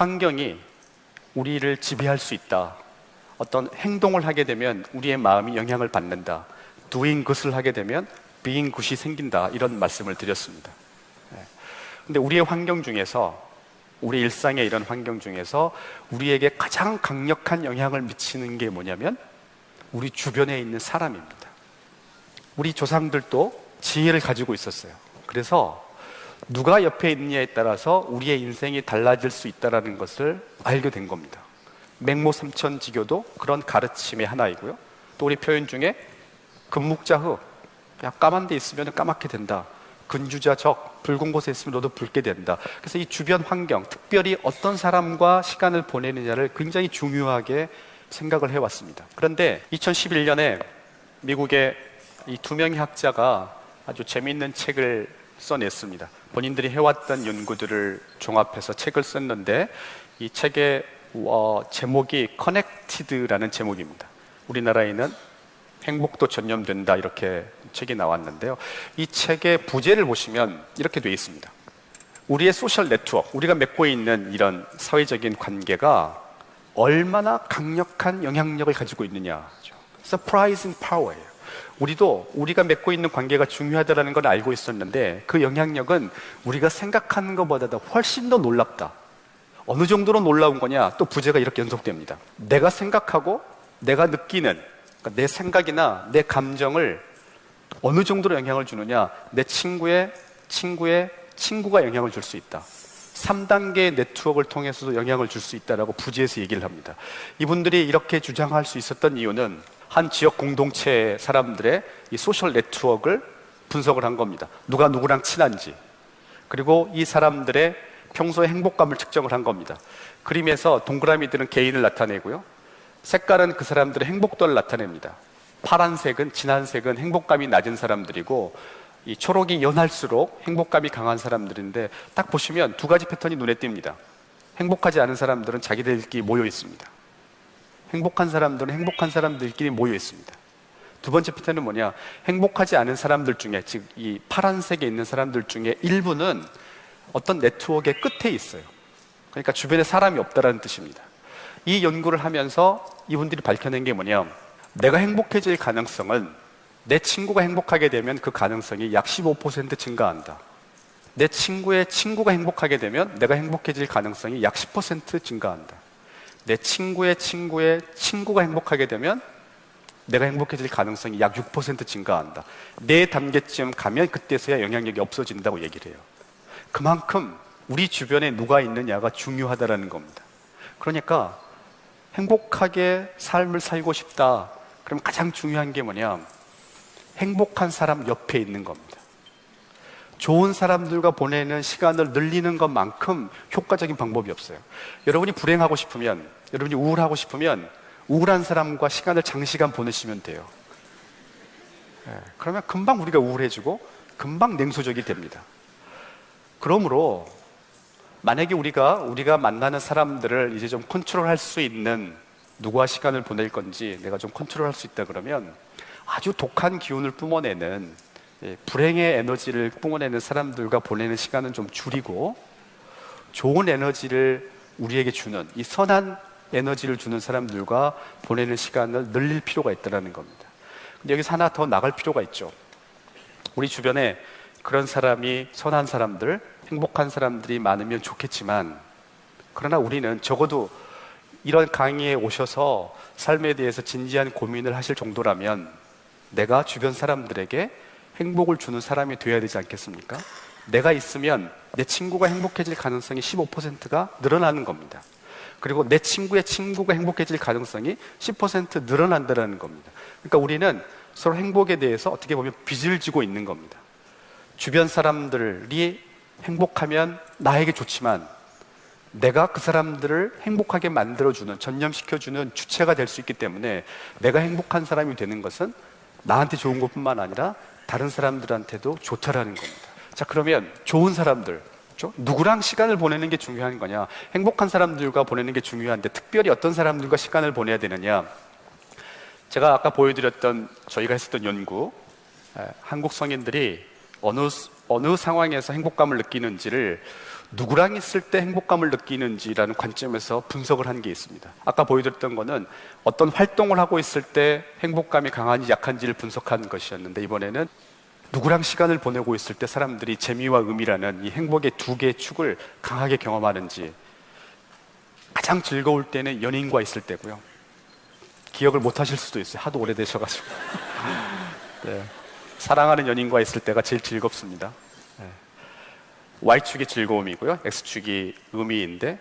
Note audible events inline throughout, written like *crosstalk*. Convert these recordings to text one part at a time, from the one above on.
환경이 우리를 지배할 수 있다. 어떤 행동을 하게 되면 우리의 마음이 영향을 받는다. doing 것을 하게 되면 being 것이 생긴다. 이런 말씀을 드렸습니다. 네. 근데 우리의 환경 중에서 우리 일상의 이런 환경 중에서 우리에게 가장 강력한 영향을 미치는 게 뭐냐면 우리 주변에 있는 사람입니다. 우리 조상들도 지혜를 가지고 있었어요. 그래서 누가 옆에 있느냐에 따라서 우리의 인생이 달라질 수 있다는 것을 알게 된 겁니다. 맹모 삼천 지교도 그런 가르침의 하나이고요. 또 우리 표현 중에 금묵자흑, 야 까만 데 있으면 까맣게 된다. 근주자 적, 붉은 곳에 있으면 너도 붉게 된다. 그래서 이 주변 환경, 특별히 어떤 사람과 시간을 보내느냐를 굉장히 중요하게 생각을 해왔습니다. 그런데 2011년에 미국의 이 두 명의 학자가 아주 재미있는 책을 써냈습니다. 본인들이 해왔던 연구들을 종합해서 책을 썼는데 이 책의 어, 제목이 커넥티드라는 제목입니다. 우리나라에는 행복도 전염된다 이렇게 책이 나왔는데요. 이 책의 부제를 보시면 이렇게 되어 있습니다. 우리의 소셜 네트워크, 우리가 맺고 있는 이런 사회적인 관계가 얼마나 강력한 영향력을 가지고 있느냐. surprising power예요. 우리도 우리가 맺고 있는 관계가 중요하다는 걸 알고 있었는데 그 영향력은 우리가 생각하는 것보다 훨씬 더 놀랍다. 어느 정도로 놀라운 거냐? 또 부제가 이렇게 연속됩니다. 내가 생각하고 내가 느끼는 그러니까 내 생각이나 내 감정을 어느 정도로 영향을 주느냐? 내 친구의 친구의 친구가 영향을 줄 수 있다. 3단계 네트워크를 통해서도 영향을 줄 수 있다라고 부지에서 얘기를 합니다. 이분들이 이렇게 주장할 수 있었던 이유는 한 지역 공동체 사람들의 이 소셜 네트워크를 분석을 한 겁니다. 누가 누구랑 친한지. 그리고 이 사람들의 평소의 행복감을 측정을 한 겁니다. 그림에서 동그라미들은 개인을 나타내고요. 색깔은 그 사람들의 행복도를 나타냅니다. 파란색은 진한색은 행복감이 낮은 사람들이고 이 초록이 연할수록 행복감이 강한 사람들인데 딱 보시면 두 가지 패턴이 눈에 띕니다. 행복하지 않은 사람들은 자기들끼리 모여 있습니다. 행복한 사람들은 행복한 사람들끼리 모여 있습니다. 두 번째 패턴은 뭐냐? 행복하지 않은 사람들 중에, 즉, 이 파란색에 있는 사람들 중에 일부는 어떤 네트워크의 끝에 있어요. 그러니까 주변에 사람이 없다라는 뜻입니다. 이 연구를 하면서 이분들이 밝혀낸 게 뭐냐? 내가 행복해질 가능성은 내 친구가 행복하게 되면 그 가능성이 약 15% 증가한다. 내 친구의 친구가 행복하게 되면 내가 행복해질 가능성이 약 10% 증가한다. 내 친구의 친구의 친구가 행복하게 되면 내가 행복해질 가능성이 약 6% 증가한다. 네 단계쯤 가면 그때서야 영향력이 없어진다고 얘기를 해요. 그만큼 우리 주변에 누가 있느냐가 중요하다라는 겁니다. 그러니까 행복하게 삶을 살고 싶다. 그럼 가장 중요한 게 뭐냐? 행복한 사람 옆에 있는 겁니다. 좋은 사람들과 보내는 시간을 늘리는 것만큼 효과적인 방법이 없어요. 여러분이 불행하고 싶으면, 여러분이 우울하고 싶으면, 우울한 사람과 시간을 장시간 보내시면 돼요. 네, 그러면 금방 우리가 우울해지고, 금방 냉소적이 됩니다. 그러므로, 만약에 우리가, 우리가 만나는 사람들을 이제 좀 컨트롤 할 수 있는 누구와 시간을 보낼 건지 내가 좀 컨트롤 할 수 있다 그러면 아주 독한 기운을 뿜어내는 예, 불행의 에너지를 뿜어내는 사람들과 보내는 시간은 좀 줄이고 좋은 에너지를 우리에게 주는 이 선한 에너지를 주는 사람들과 보내는 시간을 늘릴 필요가 있다는 겁니다. 근데 여기서 하나 더 나갈 필요가 있죠. 우리 주변에 그런 사람이 선한 사람들, 행복한 사람들이 많으면 좋겠지만 그러나 우리는 적어도 이런 강의에 오셔서 삶에 대해서 진지한 고민을 하실 정도라면 내가 주변 사람들에게 행복을 주는 사람이 되어야 되지 않겠습니까? 내가 있으면 내 친구가 행복해질 가능성이 15%가 늘어나는 겁니다. 그리고 내 친구의 친구가 행복해질 가능성이 10% 늘어난다는 겁니다. 그러니까 우리는 서로 행복에 대해서 어떻게 보면 빚을 지고 있는 겁니다. 주변 사람들이 행복하면 나에게 좋지만 내가 그 사람들을 행복하게 만들어주는, 전념시켜주는 주체가 될 수 있기 때문에 내가 행복한 사람이 되는 것은 나한테 좋은 것뿐만 아니라 다른 사람들한테도 좋다라는 겁니다. 자, 그러면 좋은 사람들? 누구랑 시간을 보내는 게 중요한 거냐? 행복한 사람들과 보내는 게 중요한데 특별히 어떤 사람들과 시간을 보내야 되느냐? 제가 아까 보여드렸던 저희가 했었던 연구, 한국 성인들이 어느 어느 상황에서 행복감을 느끼는지를 누구랑 있을 때 행복감을 느끼는지라는 관점에서 분석을 한 게 있습니다. 아까 보여드렸던 거는 어떤 활동을 하고 있을 때 행복감이 강한지 약한지를 분석한 것이었는데 이번에는 누구랑 시간을 보내고 있을 때 사람들이 재미와 의미라는 이 행복의 두 개의 축을 강하게 경험하는지 가장 즐거울 때는 연인과 있을 때고요. 기억을 못 하실 수도 있어요. 하도 오래되셔가지고. *laughs* 네. 사랑하는 연인과 있을 때가 제일 즐겁습니다. 네. Y축이 즐거움이고요. X축이 의미인데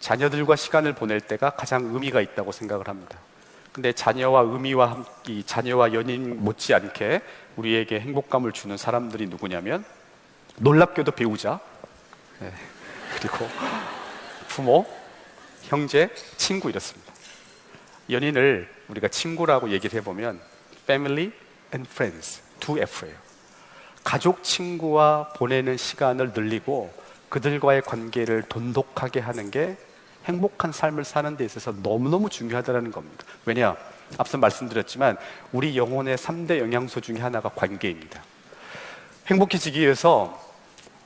자녀들과 시간을 보낼 때가 가장 의미가 있다고 생각을 합니다. 근데 자녀와 의미와 함께 자녀와 연인 못지않게 우리에게 행복감을 주는 사람들이 누구냐면 놀랍게도 배우자 네. 그리고 부모, 형제, 친구 이렇습니다. 연인을 우리가 친구라고 얘기를 해보면 family and friends 두 F예요. 가족 친구와 보내는 시간을 늘리고 그들과의 관계를 돈독하게 하는 게 행복한 삶을 사는 데 있어서 너무너무 중요하다는 겁니다. 왜냐? 앞서 말씀드렸지만 우리 영혼의 3대 영양소 중에 하나가 관계입니다. 행복해지기 위해서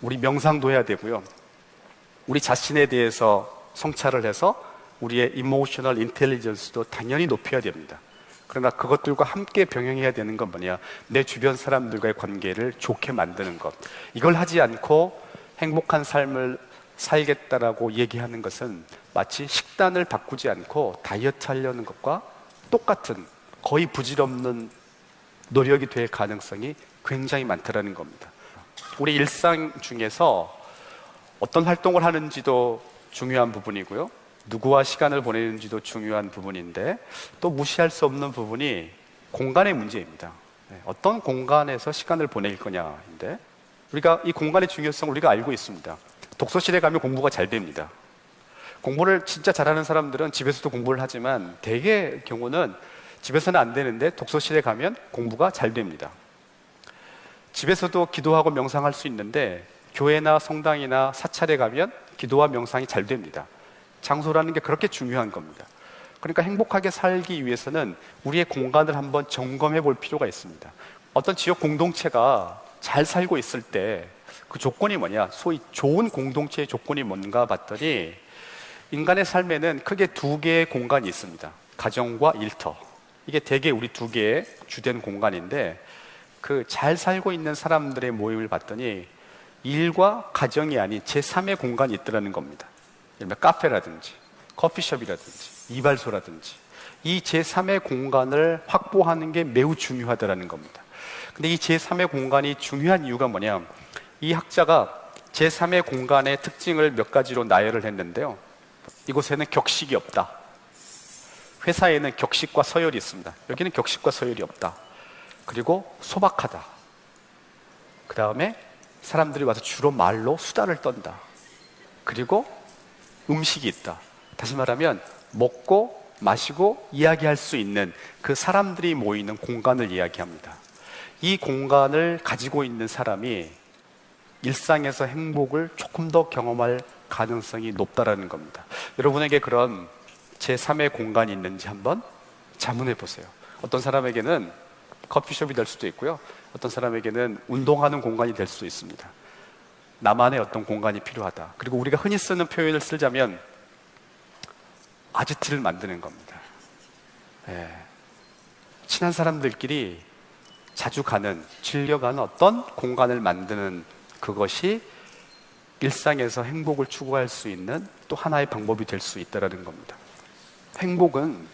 우리 명상도 해야 되고요. 우리 자신에 대해서 성찰을 해서 우리의 이모셔널 인텔리전스도 당연히 높여야 됩니다. 그러나 그것들과 함께 병행해야 되는 건 뭐냐? 내 주변 사람들과의 관계를 좋게 만드는 것. 이걸 하지 않고 행복한 삶을 살겠다라고 얘기하는 것은 마치 식단을 바꾸지 않고 다이어트 하려는 것과 똑같은 거의 부질없는 노력이 될 가능성이 굉장히 많다라는 겁니다. 우리 일상 중에서 어떤 활동을 하는지도 중요한 부분이고요. 누구와 시간을 보내는지도 중요한 부분인데 또 무시할 수 없는 부분이 공간의 문제입니다. 네, 어떤 공간에서 시간을 보낼 거냐인데 우리가 이 공간의 중요성을 우리가 알고 있습니다. 독서실에 가면 공부가 잘 됩니다. 공부를 진짜 잘하는 사람들은 집에서도 공부를 하지만 대개 경우는 집에서는 안 되는데 독서실에 가면 공부가 잘 됩니다. 집에서도 기도하고 명상할 수 있는데 교회나 성당이나 사찰에 가면 기도와 명상이 잘 됩니다. 장소라는 게 그렇게 중요한 겁니다. 그러니까 행복하게 살기 위해서는 우리의 공간을 한번 점검해 볼 필요가 있습니다. 어떤 지역 공동체가 잘 살고 있을 때 그 조건이 뭐냐? 소위 좋은 공동체의 조건이 뭔가 봤더니 인간의 삶에는 크게 두 개의 공간이 있습니다. 가정과 일터. 이게 대개 우리 두 개의 주된 공간인데 그 잘 살고 있는 사람들의 모임을 봤더니 일과 가정이 아닌 제3의 공간이 있더라는 겁니다. 예를 카페라든지 커피숍이라든지 이발소라든지 이 제3의 공간을 확보하는 게 매우 중요하다는 겁니다. 근데 이 제3의 공간이 중요한 이유가 뭐냐? 이 학자가 제3의 공간의 특징을 몇 가지로 나열을 했는데요. 이곳에는 격식이 없다. 회사에는 격식과 서열이 있습니다. 여기는 격식과 서열이 없다. 그리고 소박하다. 그 다음에 사람들이 와서 주로 말로 수다를 떤다. 그리고 음식이 있다. 다시 말하면 먹고 마시고 이야기할 수 있는 그 사람들이 모이는 공간을 이야기합니다. 이 공간을 가지고 있는 사람이 일상에서 행복을 조금 더 경험할 가능성이 높다라는 겁니다. 여러분에게 그런 제3의 공간이 있는지 한번 자문해 보세요. 어떤 사람에게는 커피숍이 될 수도 있고요. 어떤 사람에게는 운동하는 공간이 될 수도 있습니다. 나만의 어떤 공간이 필요하다. 그리고 우리가 흔히 쓰는 표현을 쓰자면 아지트를 만드는 겁니다. 예. 친한 사람들끼리 자주 가는, 즐겨가는 어떤 공간을 만드는 그것이 일상에서 행복을 추구할 수 있는 또 하나의 방법이 될 수 있다는 겁니다. 행복은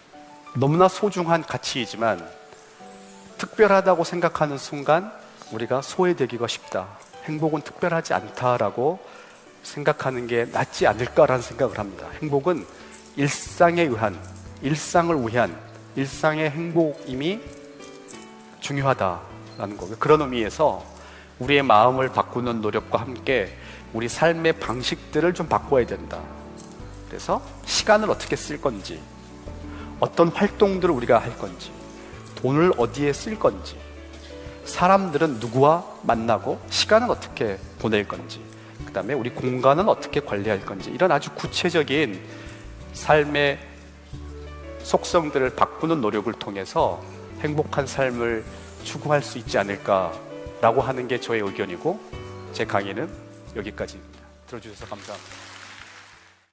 너무나 소중한 가치이지만 특별하다고 생각하는 순간 우리가 소외되기가 쉽다. 행복은 특별하지 않다라고 생각하는 게 낫지 않을까라는 생각을 합니다. 행복은 일상에 의한, 일상을 위한, 일상의 행복임이 중요하다라는 거고요. 그런 의미에서 우리의 마음을 바꾸는 노력과 함께 우리 삶의 방식들을 좀 바꿔야 된다. 그래서 시간을 어떻게 쓸 건지, 어떤 활동들을 우리가 할 건지, 돈을 어디에 쓸 건지, 사람들은 누구와 만나고 시간은 어떻게 보낼 건지, 그 다음에 우리 공간은 어떻게 관리할 건지, 이런 아주 구체적인 삶의 속성들을 바꾸는 노력을 통해서 행복한 삶을 추구할 수 있지 않을까라고 하는 게 저의 의견이고, 제 강의는 여기까지입니다. 들어주셔서 감사합니다.